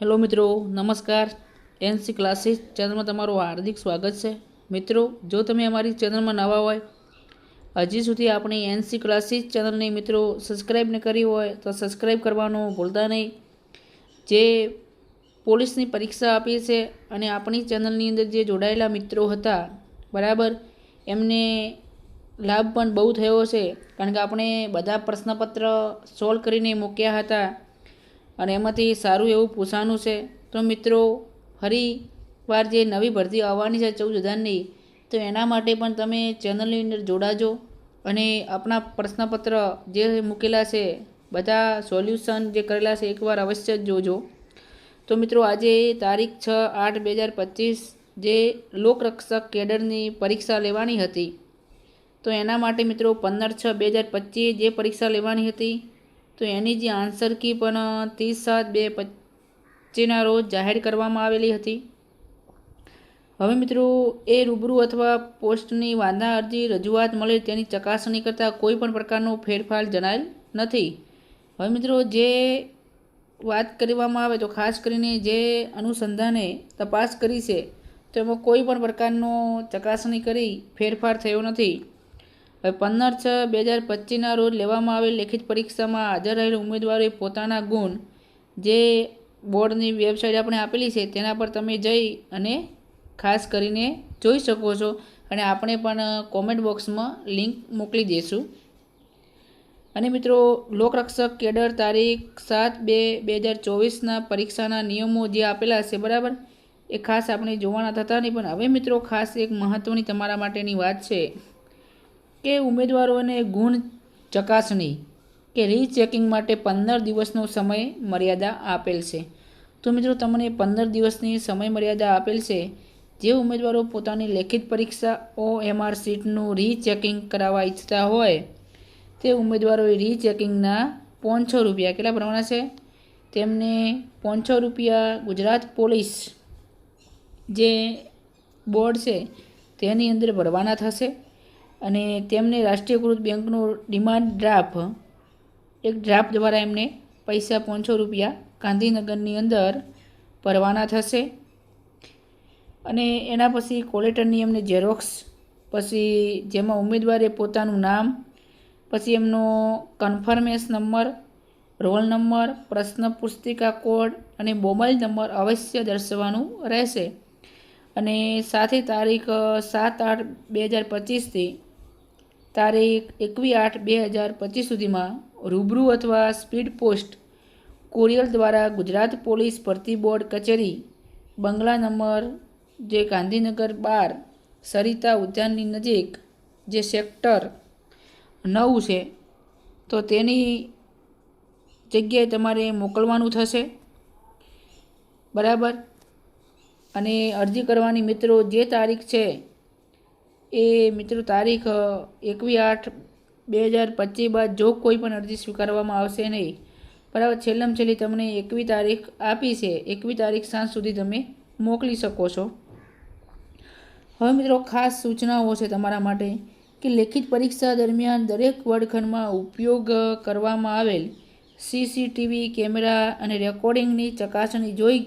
Hello મિત્રો, નમસ્કાર. NC classes ચેનલમાં તમારું હાર્દિક સ્વાગત છે. મિત્રો, જો તમે અમારી ચેનલમાં નવા હોય, હજી સુધી આપણી એનસી ક્લાસીસ ચેનલને મિત્રો સબસ્ક્રાઈબ ન કરી હોય, તો સબસ્ક્રાઈબ કરવાનું ભૂલતા નહીં. જે પોલીસની પરીક્ષા આપી છે અને આપણી ચેનલની અંદર જે જોડાયેલા મિત્રો હતા, બરાબર, એમને લાભ પણ બહુ થયો છે. કારણ કે આપણે બધા પ્રશ્નપત્ર સોલ્વ કરીને મૂક્યા હતા. અને એમાંથી સારું એવું પૂછાનું છે, તો મિત્રો, ફરી વાર જે નવી ભરતી આવવાની છે ચૌદ હજારની, તો એના માટે પણ તમે ચેનલની અંદર જોડાજો અને આપણા પ્રશ્નપત્ર જે મૂકેલા છે, બધા સોલ્યુશન જે કરેલા છે એકવાર અવશ્ય જ જોજો. તો મિત્રો, આજે તારીખ છ આઠ બે હજાર પચીસ જે લોકરક્ષક કેડરની પરીક્ષા લેવાની હતી, તો એના માટે મિત્રો, પંદર છ બે હજાર પચીસ જે પરીક્ષા લેવાની હતી તો એની જે આન્સર કી પણ ત્રીસ સાત બે પચીના રોજ જાહેર કરવામાં આવેલી હતી. હવે મિત્રો, એ રૂબરૂ અથવા પોસ્ટની વાંધા અરજી રજૂઆત મળે તેની ચકાસણી કરતાં કોઈ પણ પ્રકારનો ફેરફાર જણાયેલ નથી. હવે મિત્રો, જે વાત કરવામાં આવે તો ખાસ કરીને જે અનુસંધાને તપાસ કરી છે તો એમાં કોઈ પણ પ્રકારનો ચકાસણી કરી ફેરફાર થયો નથી. હવે પંદર છ બે હજાર પચીસના રોજ લેવામાં આવેલ લેખિત પરીક્ષામાં હાજર રહેલ ઉમેદવારોએ પોતાના ગુણ જે બોર્ડની વેબસાઇટ આપણે આપેલી છે તેના પર તમે જઈ અને ખાસ કરીને જોઈ શકો છો અને આપણે પણ કોમેન્ટ બોક્સમાં લિંક મોકલી દઈશું અને મિત્રો, લોકરક્ષક કેડર તારીખ સાત બે બે હજાર ચોવીસના પરીક્ષાના નિયમો જે આપેલા છે, બરાબર? એ ખાસ આપણે જોવાના થતા નહીં, પણ હવે મિત્રો ખાસ એક મહત્ત્વની તમારા માટેની વાત છે. કે ઉમેદવારોને ગુણ ચકાસણી કે રીચેકિંગ માટે પંદર દિવસનો સમય મર્યાદા આપેલ છે. તો મિત્રો, તમને પંદર દિવસની સમય મર્યાદા આપેલ છે. જે ઉમેદવારો પોતાની લેખિત પરીક્ષા ઓ એમઆર સીટનું રીચેકિંગ કરાવવા ઈચ્છતા હોય, તે ઉમેદવારોએ રીચેકિંગના પાંચસો રૂપિયા, કેટલા પ્રમાણે છે? તેમને પાંચસો રૂપિયા ગુજરાત પોલીસ જે બોર્ડ છે, તેની અંદર ભરવાના થશે. અને તેમને રાષ્ટ્રીયકૃત બેંકનો ડિમાન્ડ ડ્રાફ્ટ, એક ડ્રાફ્ટ દ્વારા એમને પૈસા પાંચસો રૂપિયા ગાંધીનગરની અંદર ભરવાના થશે. અને એના પછી કોલેટરની એમને ઝેરોક્સ, પછી જેમાં ઉમેદવારે પોતાનું નામ, પછી એમનો કન્ફર્મેશ નંબર, રોલ નંબર, પ્રશ્ન પુસ્તિકા કોડ અને મોબાઈલ નંબર અવશ્ય દર્શાવવાનું રહેશે. અને સાથે તારીખ સાત આઠ બે હજાર પચીસથી તારીખ એકવીસ આઠ બે હજાર પચીસ સુધીમાં રૂબરૂ અથવા સ્પીડ પોસ્ટ કુરિયર દ્વારા ગુજરાત પોલીસ ભરતી બોર્ડ કચેરી, બંગલા નંબર જે ગાંધીનગર બાર, સરિતા ઉદ્યાનની નજીક જે સેક્ટર નવ છે, તો તેની જગ્યાએ તમારે મોકલવાનું થશે. બરાબર? અને અરજી કરવાની મિત્રો જે તારીખ છે એ મિત્રો તારીખ એકવીસ આઠ બે હજાર પચીસ બાદ જો કોઈ પણ અરજી સ્વીકારવામાં આવશે નહીં. બરાબર, છેલ્લામાં છેલ્લી તમને એકવીસ તારીખ આપી છે. એકવીસ તારીખ સાંજ સુધી તમે મોકલી શકો છો. હવે મિત્રો ખાસ સૂચનાઓ છે તમારા માટે કે લેખિત પરીક્ષા દરમિયાન દરેક વર્ગખંડમાં ઉપયોગ કરવામાં આવેલ સીસીટીવી કેમેરા અને રેકોર્ડિંગની ચકાસણી જોઈ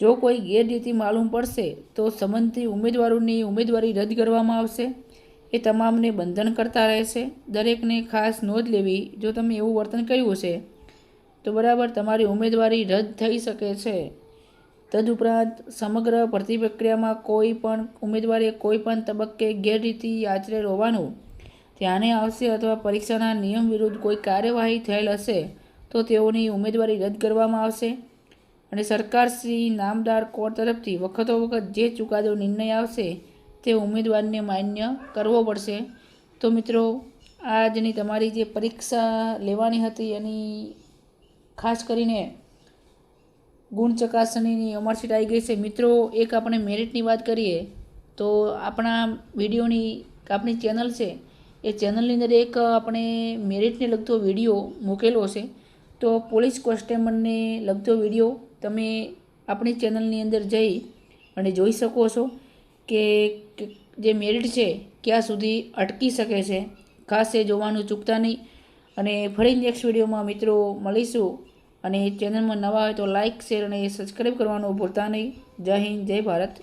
જો કોઈ ગેરરીતિ માલુમ પડશે, તો સંબંધિત ઉમેદવારોની ઉમેદવારી રદ કરવામાં આવશે. એ તમામને બંધન કરતા રહેશે. દરેકને ખાસ નોંધ લેવી, જો તમે એવું વર્તન કર્યું છે તો બરાબર તમારી ઉમેદવારી રદ થઈ શકે છે. તદુપરાંત, સમગ્ર ભરતી પ્રક્રિયામાં કોઈ પણ ઉમેદવારે કોઈ પણ તબક્કે ગેરરીતિ આચરેલ હોવાનું ધ્યાને આવશે અથવા પરીક્ષાના નિયમ વિરુદ્ધ કોઈ કાર્યવાહી થયેલ હશે, તો તેઓની ઉમેદવારી રદ કરવામાં આવશે. અને સરકાર શ્રી નામદાર કોર્ટ તરફથી વખતો વખત જે ચુકાદો નિર્ણય આવશે તે ઉમેદવારને માન્ય કરવો પડશે. તો મિત્રો, આજની તમારી જે પરીક્ષા લેવાની હતી એની ખાસ કરીને ગુણ ચકાસણીની અમરશીટ આવી ગઈ છે. મિત્રો, એક આપણે મેરિટની વાત કરીએ, તો આપણા વિડીયોની આપણી ચેનલ છે, એ ચેનલની અંદર એક આપણે મેરિટને લગતો વીડિયો મૂકેલો છે. તો પોલીસ કોન્સ્ટેબલને લગતો વીડિયો તમે આપણી ચેનલની અંદર જઈ અને જોઈ શકો છો કે જે મેરિટ છે ક્યાં સુધી અટકી શકે છે. ખાસ એ જોવાનું ચૂકતા નહીં. અને ફરી નેક્સ્ટ વિડીયોમાં મિત્રો મળીશું. અને ચેનલમાં નવા હોય તો લાઇક શેર અને સબસ્ક્રાઈબ કરવાનું ભૂલતા નહીં. જય હિન્દ, જય ભારત.